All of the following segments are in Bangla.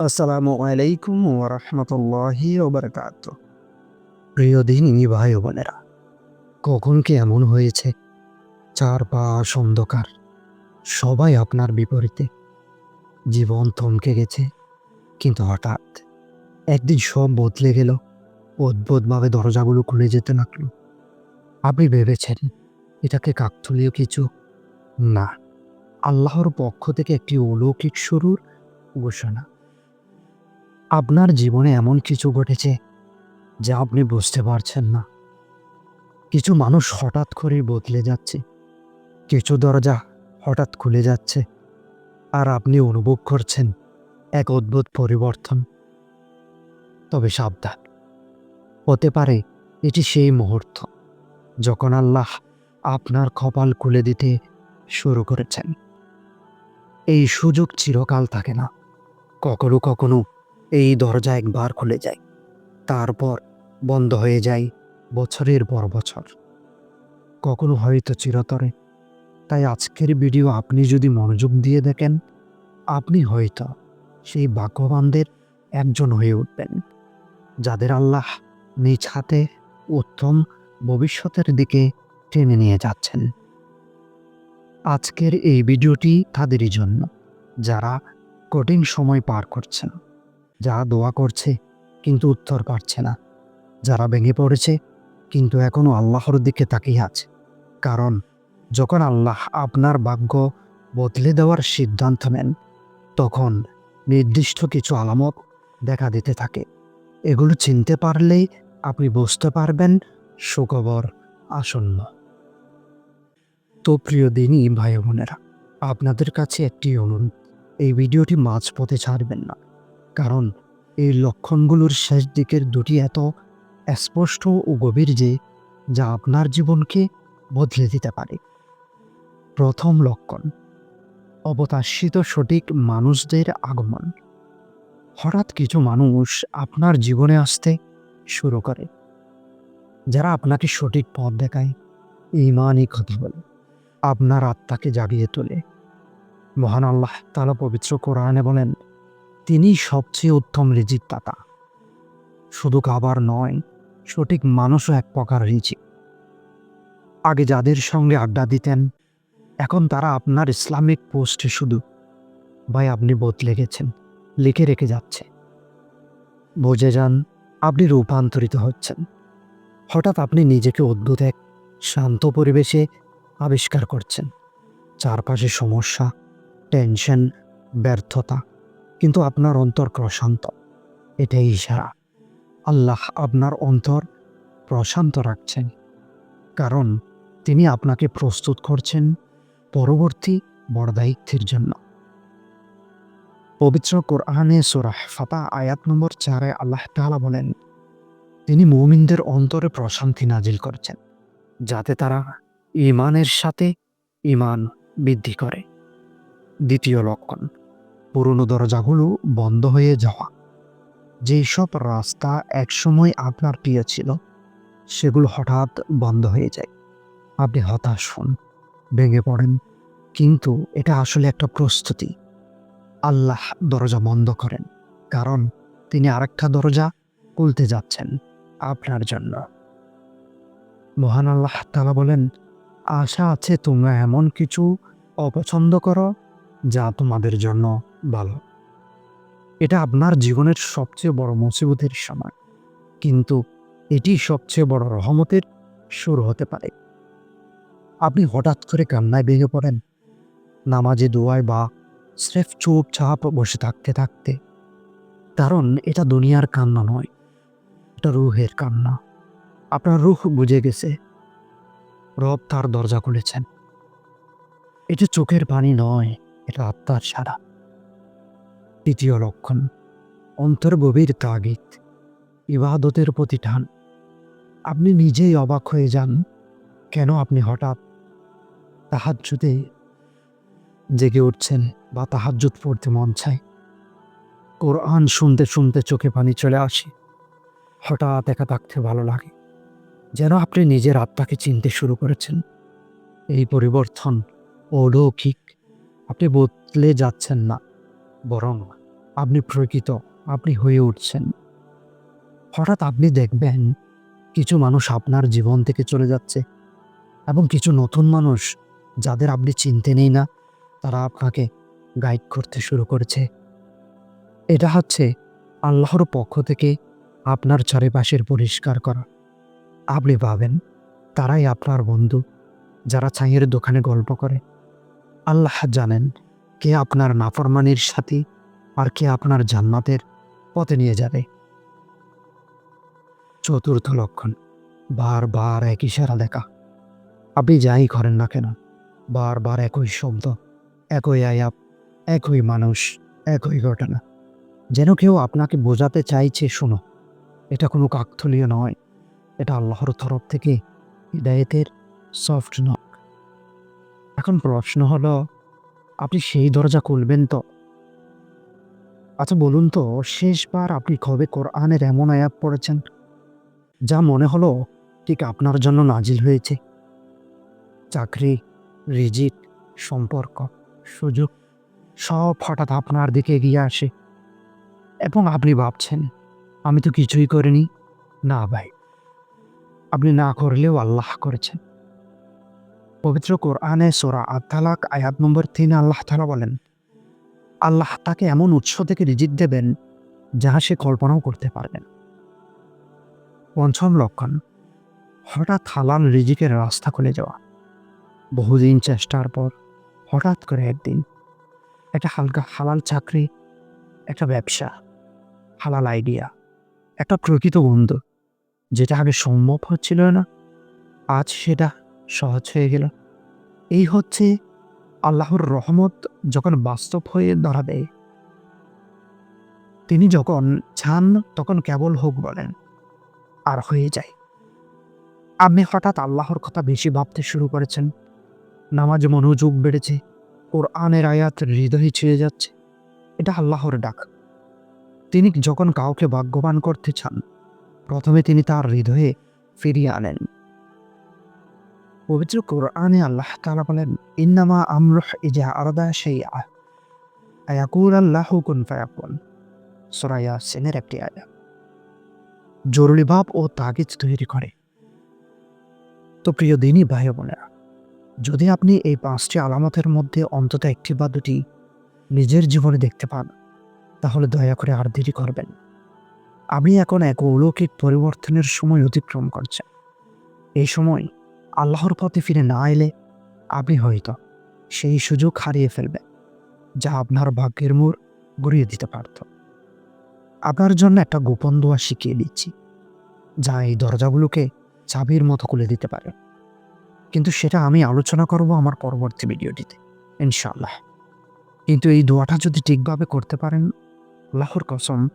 আসসালামু আলাইকুম ওরহমতুল্লাহি ওবরকাত প্রিয় দিনী ভাই বোনেরা, কখন কি এমন হয়েছে? চারপাশ অন্ধকার, সবাই আপনার বিপরীতে। জীবন থমকে গেছে, কিন্তু হঠাৎ একদিন সব বদলে গেল। অদ্ভুতভাবে দরজাগুলো খুলে যেতে লাগল। আপনি ভেবেছেন, এটাকে কাকথলীয় কিছু? না, আল্লাহর পক্ষ থেকে একটি অলৌকিক শুরুর ঘোষণা। আপনার জীবনে এমন কিছু ঘটেছে যা আপনি বুঝতে পারছেন না। কিছু মানুষ হঠাৎ করে বদলে যাচ্ছে। কিছু দরজা হঠাৎ খুলে যাচ্ছে আর আপনি অনুভব করছেন এক অদ্ভুত পরিবর্তন। তবে সাবধান। হতে পারে এটি সেই মুহূর্ত যখন আল্লাহ আপনার কপাল খুলে দিতে শুরু করেছেন। এই সুযোগ চিরকাল থাকে না। কখনো কখনো এই দরজা একবার খুলে যায়। তারপর বন্ধ হয়ে যায় বছরের পর বছর। কখনো হয়তো চিরতরে। তাই আজকের ভিডিও আপনি যদি মনোযোগ দিয়ে দেখেন, আপনি হয়তো সেই ভাগ্যবানদের একজন হয়ে উঠবেন, যাদের আল্লাহ নিজ হাতে উত্তম ভবিষ্যতের দিকে টেনে নিয়ে যাচ্ছেন। আজকের এই ভিডিওটি তাদেরই জন্য, যারা কঠিন সময় পার করছেন। যারা দোয়া করছে, কিন্তু উত্তর পাচ্ছে না। যারা ভেঙে পড়েছে, কিন্তু এখনও আল্লাহর দিকে তাকিয়ে আছে। কারণ, যখন আল্লাহ আপনার ভাগ্য বদলে দেওয়ার সিদ্ধান্ত নেন, তখন নির্দিষ্ট কিছু আলামত দেখা দিতে থাকে। এগুলো চিনতে পারলেই আপনি বুঝতে পারবেন সুখবর আসন্ন। তো প্রিয় দিনই ভাই বোনেরা, আপনাদের কাছে একটি অনুরোধ, এই ভিডিওটি মাঝপথে ছাড়বেন না। কারণ এই লক্ষণগুলোর শেষ দিকের দুটি এত স্পষ্ট ও গভীর যে, যা আপনার জীবনকে বদলে দিতে পারে। প্রথম লক্ষণ অবতাশিত সঠিক মানুষদের আগমন। হঠাৎ কিছু মানুষ আপনার জীবনে আসতে শুরু করে। যারা আপনাকে সঠিক পথ দেখায়, ইমানই কথা বলে আপনার আত্মাকে জাগিয়ে তোলে। মহান আল্লাহ তালা পবিত্র কোরআনে বলেন তিনি সবচেয়ে উত্তম রিজিক দাতা। শুধু খাবার নয়, সঠিক মানুষও এক প্রকার রিজিক। আগে যাদের সঙ্গে আড্ডা দিতেন, এখন তারা আপনার ইসলামিক পোস্টে শুধু, ভাই, আপনি বদলে গেছেন, লিখে রেখে যাচ্ছে। বুঝে যান, আপনি রূপান্তরিত হচ্ছেন। হঠাৎ আপনি নিজেকে অদ্ভুত এক শান্ত পরিবেশে আবিষ্কার করছেন। চারপাশে সমস্যা, টেনশন, ব্যর্থতা। কিন্তু আপনার অন্তর প্রশান্ত। এটাই ইশারা। আল্লাহ আপনার অন্তর প্রশান্ত রাখছেন। কারণ তিনি আপনাকে প্রস্তুত করছেন পরবর্তী বড় দায়িত্বের জন্য। পবিত্র কোরআনে সোরাহ ফাতা আয়াত নম্বর চারে আল্লাহ তালা বলেন, তিনি মুমিনদের অন্তরে প্রশান্তি নাজিল করছেন, যাতে তারা ইমানের সাথে ইমান বৃদ্ধি করে। দ্বিতীয় লক্ষণ পুরনো দরজাগুলো বন্ধ হয়ে যাওয়া। যেই সব রাস্তা একসময় আপনার প্রিয় ছিল, সেগুলো হঠাৎ বন্ধ হয়ে যায়। আপনি হতাশ হন, ভেঙে পড়েন, কিন্তু এটা আসলে একটা প্রস্তুতি। আল্লাহ দরজা বন্ধ করেন, কারণ তিনি আরেকটা দরজা খুলতে যাচ্ছেন আপনার জন্য। মহান আল্লাহ তালা বলেন, আশা আছে তোমরা এমন কিছু অপছন্দ করো যা তোমাদের জন্য ভালো। এটা আপনার জীবনের সবচেয়ে বড় মুসিবতের সময়। কিন্তু এটি সবচেয়ে বড় রহমতের শুরু হতে পারে। আপনি হঠাৎ করে কান্নায় ভেঙে পড়েন। নামাজে, দোয়ায় বা স্রেফ চুপচাপ বসে থাকতে থাকতে। কারণ এটা দুনিয়ার কান্না নয়, এটা রুহের কান্না। আপনার রুহ বুঝে গেছে। রব তার দরজা খুলেছেন। এটা চোখের পানি নয় এটা আত্মার সারা। তৃতীয় লক্ষণ অন্তর গভীর তাগিদ, ইবাদতের প্রতি টান আপনি নিজেই অবাক হয়ে যান, কেন আপনি হঠাৎ তাহাজ্জুদে জেগে উঠছেন বা তাহাজ্জুদ পড়তে মন চায়? কোরআন শুনতে শুনতে চোখে পানি চলে আসে। হঠাৎ একা থাকতে ভালো লাগে। যেন আপনি নিজের আত্মাকে চিনতে শুরু করেছেন। এই পরিবর্তন অলৌকিক আপনি বদলে যাচ্ছেন না, বরং আপনি প্রকৃত, আপনি হয়ে উঠছেন। হঠাৎ আপনি দেখবেন কিছু মানুষ আপনার জীবন থেকে চলে যাচ্ছে এবং কিছু নতুন মানুষ যাদের আপনি চিনতে নেই না, তারা আপনাকে গাইড করতে শুরু করেছে। এটা হচ্ছে আল্লাহর পক্ষ থেকে আপনার চারিপাশের পরিষ্কার করা। আপনি পাবেন তারাই আপনার বন্ধু, যারা ছাইয়ের দোকানে গল্প করে। আল্লাহ জানেন কে আপনার নাফরমানির সাথী আর কে আপনার জান্নাতের পথে নিয়ে যাবে। চতুর্থ লক্ষণ, বারবার এক ইশারা দেখা। আপনি যাই করেন না কেন, বারবার একই শব্দ, একই আয়াপ একই মানুষ, একই ঘটনা। যেন কেউ আপনাকে বোঝাতে চাইছে, শোনো, এটা কোনো কাকথলীয় নয়, এটা আল্লাহর তরফ থেকে, হৃদায়তের সফট নক এখন প্রশ্ন হলো, আপনি সেই দরজা খুলবেন তো? আচ্ছা বলুন তো, শেষবার আপনি কবে কোরআনের এমন আয়াত পড়েছেন? যা মনে হলো ঠিক আপনার জন্য নাজিল হয়েছে। চাকরি, রিজিক, সম্পর্ক, সুযোগ, সব হঠাৎ আপনার দিকে এগিয়ে আসে। এবং আপনি ভাবছেন, আমি তো কিছুই করিনি। না ভাই, আপনি না করলেও আল্লাহ করেছেন। পবিত্র কোরআনে সোরা আতালাক আয়াত নম্বর তিন আল্লাহ তালা বলেন, আল্লাহ তাকে এমন উৎস থেকে রিজিক দেবেন যাহা সে কল্পনাও করতে পারবেন পঞ্চম লক্ষণ, হঠাৎ হালাল রিজিকের রাস্তা খুলে যাওয়া। বহুদিন চেষ্টার পর হঠাৎ করে একদিন একটা হালকা হালাল চাকরি, একটা ব্যবসা, হালাল আইডিয়া একটা প্রকৃত বন্ধু, যেটা আগে সম্ভব হচ্ছিল না, আজ সেটা সহজ হয়ে গেল। এই হচ্ছে আল্লাহর রহমত যখন বাস্তব হয়ে দাঁড়াবে। তিনি যখন ছান তখন কেবল হোক বলেন, আর হয়ে যায়। আপনি হঠাৎ আল্লাহর কথা বেশি ভাবতে শুরু করেছেন। নামাজ মনোযোগ বেড়েছে ওর আনের আয়াত হৃদয়ে ছিঁড়ে যাচ্ছে, এটা আল্লাহর ডাক। তিনি যখন কাউকে ভাগ্যবান করতে চান, প্রথমে তিনি তার হৃদয়ে ফিরিয়ে আনেন। পবিত্র কোরআনে আল্লাহ তাআলা বলেন, ইন্নামা আমরুহ ইজা আরদা সেই আয়াকুল আল্লাহ কুন ফায়াকুন। সরাইয়া সেনের একটি আয়া জরুরি ভাব ও তাগিদ তৈরি করে। তো প্রিয় দিনই ভাই বোনেরা, যদি আপনি এই পাঁচটি আলামতের মধ্যে অন্তত একটি বা দুটি নিজের জীবনে দেখতে পান, তাহলে দয়া করে আর দেরি করবেন আপনি এখন এক অলৌকিক পরিবর্তনের সময় অতিক্রম করছেন। এই সময় আল্লাহর পথে ফিরে না এলে আপনি হয়তো সেই সুযোগ হারিয়ে ফেলবেন, যা আপনার ভাগ্যের মোড় গড়িয়ে দিতে পারত। আপনার জন্য একটা গোপন দোয়া শিখিয়ে দিচ্ছি, যা এই দরজাগুলোকে চাবির মতো খুলে দিতে পারে। কিন্তু সেটা আমি আলোচনা করব আমার পরবর্তী ভিডিওটিতে, ইনশাআল্লাহ। কিন্তু এই দোয়াটা যদি ঠিকভাবে করতে পারেন, আল্লাহর কসম,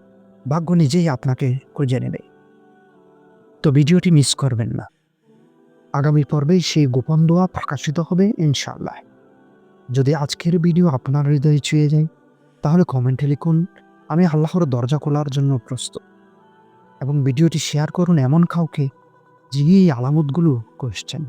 ভাগ্য নিজেই আপনাকে খুঁজে নেবে। তো ভিডিওটি মিস করবেন না। আগামী পর্বে সেই গোপন দোয়া প্রকাশিত হবে ইনশাল্লাহ যদি আজকের ভিডিও আপনার হৃদয়ে ছুঁয়ে যায়, তাহলে কমেন্টে লিখুন, আমি আল্লাহর দরজা খোলার জন্য প্রস্তুত। এবং ভিডিওটি শেয়ার করুন এমন কাউকে যিনি এই আলামতগুলো কষছেন